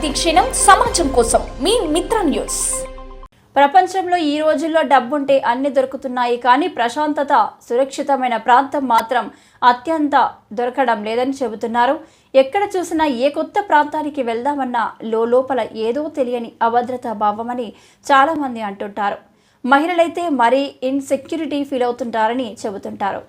ప్రతిక్షణం సమాజం కోసం మీ మిత్ర న్యూస్. ప్రపంచంలో ఈ రోజుల్లో డబ్బుంటే అన్ని దొరుకుతున్నాయి కానీ ప్రశాంతత సురక్షితమైన ప్రాంతం మాత్రం అత్యంత దొరకడం లేదని చెబుతున్నారు. ఎక్కడ చూసినా ఏ కొత్త ప్రాంతానికి వెళ్దామన్నా లోపల ఏదో తెలియని అభద్రతా భావమని చాలామంది అంటుంటారు. మహిళలైతే మరీ ఇన్సెక్యూరిటీ ఫీల్ అవుతుంటారని చెబుతుంటారు.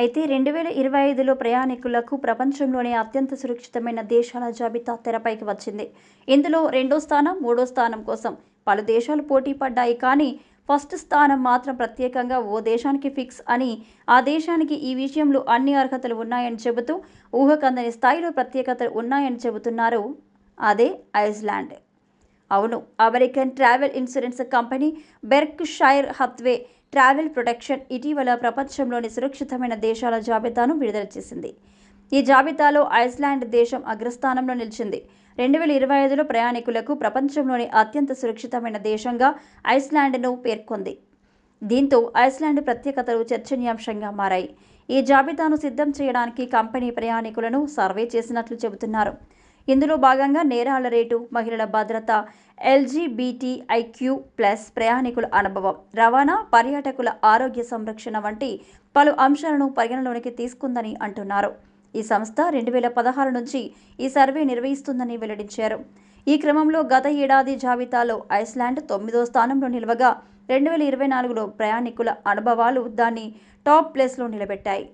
అయితే రెండు వేల ఇరవై ఐదులో ప్రయాణికులకు ప్రపంచంలోనే అత్యంత సురక్షితమైన దేశాల జాబితా తెరపైకి వచ్చింది. ఇందులో రెండో స్థానం మూడో స్థానం కోసం పలు దేశాలు పోటీ పడ్డాయి కానీ ఫస్ట్ స్థానం మాత్రం ప్రత్యేకంగా ఓ దేశానికి ఫిక్స్ అని ఆ దేశానికి ఈ విషయంలో అన్ని అర్హతలు ఉన్నాయని చెబుతూ ఊహకందని స్థాయిలో ప్రత్యేకతలు ఉన్నాయని చెబుతున్నారు అదే ఐస్లాండ్. అవును American travel insurance company Berkshire Hathaway travel protection ఇటీవల ప్రపంచంలోని సురక్షితమైన దేశాల జాబితాను విడుదల చేసింది. ఈ జాబితాలో ఐస్లాండ్ దేశం అగ్రస్థానంలో నిలిచింది. రెండు వేల ఇరవై ఐదులో ప్రయాణికులకు ప్రపంచంలోని అత్యంత సురక్షితమైన దేశంగా ఐస్లాండ్ను పేర్కొంది. దీంతో ఐస్లాండ్ ప్రత్యేకతలు చర్చనీయాంశంగా మారాయి. ఈ జాబితాను సిద్ధం చేయడానికి కంపెనీ ప్రయాణికులను సర్వే చేసినట్లు చెబుతున్నారు. ఇందులో భాగంగా నేరాల రేటు మహిళల భద్రత ఎల్జీబీటీఐక్యూ ప్లస్ ప్రయాణికుల అనుభవం రవాణా పర్యాటకుల ఆరోగ్య సంరక్షణ వంటి పలు అంశాలను పరిగణలోనికి తీసుకుందని అంటున్నారు. ఈ సంస్థ రెండు వేల పదహారు నుంచి ఈ సర్వే నిర్వహిస్తుందని వెల్లడించారు. ఈ క్రమంలో గత ఏడాది జాబితాలో ఐస్లాండ్ తొమ్మిదో స్థానంలో నిలవగా రెండు వేల ఇరవై నాలుగులో ప్రయాణికుల అనుభవాలు దాన్ని టాప్ ప్లేస్లో నిలబెట్టాయి.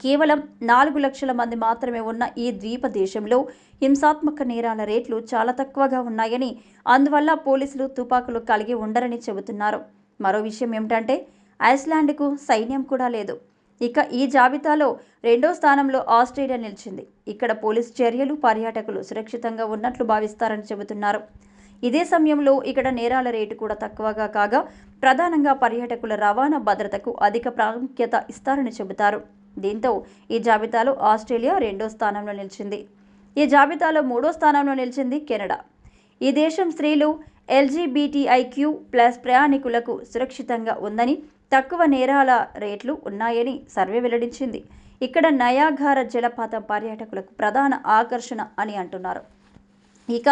కేవలం నాలుగు లక్షల మంది మాత్రమే ఉన్న ఈ ద్వీప దేశంలో హింసాత్మక నేరాల రేట్లు చాలా తక్కువగా ఉన్నాయని అందువల్ల పోలీసులు తుపాకులు కలిగి ఉండరని చెబుతున్నారు. మరో విషయం ఏమిటంటే ఐస్లాండ్కు సైన్యం కూడా లేదు. ఇక ఈ జాబితాలో రెండో స్థానంలో ఆస్ట్రేలియా నిలిచింది. ఇక్కడ పోలీస్ చర్యలు పర్యాటకులు సురక్షితంగా ఉన్నట్లు భావిస్తారని చెబుతున్నారు. ఇదే సమయంలో ఇక్కడ నేరాల రేటు కూడా తక్కువగా కాగా ప్రధానంగా పర్యాటకుల రవాణా భద్రతకు అధిక ప్రాముఖ్యత ఇస్తారని చెబుతారు. దీంతో ఈ జాబితాలో ఆస్ట్రేలియా రెండో స్థానంలో నిలిచింది. ఈ జాబితాలో మూడో స్థానంలో నిలిచింది కెనడా. ఈ దేశం స్త్రీలు ఎల్జీబీటీఐక్యూ ప్లస్ ప్రయాణికులకు సురక్షితంగా ఉందని తక్కువ నేరాల రేట్లు ఉన్నాయని సర్వే వెల్లడించింది. ఇక్కడ నయాఘార జలపాతం పర్యాటకులకు ప్రధాన ఆకర్షణ అని అంటున్నారు. ఇక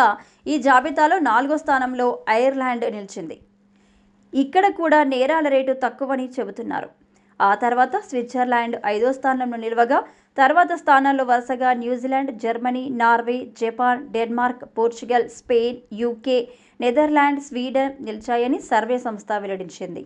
ఈ జాబితాలో నాలుగో స్థానంలో ఐర్లాండ్ నిలిచింది. ఇక్కడ కూడా నేరాల రేటు తక్కువని చెబుతున్నారు. ఆ తర్వాత స్విట్జర్లాండ్ ఐదో స్థానంలో నిలవగా తర్వాత స్థానాల్లో వరుసగా New Zealand Germany Norway Japan Denmark Portugal Spain UK Netherland Sweden నిలిచాయని survey సంస్థ వెల్లడించింది.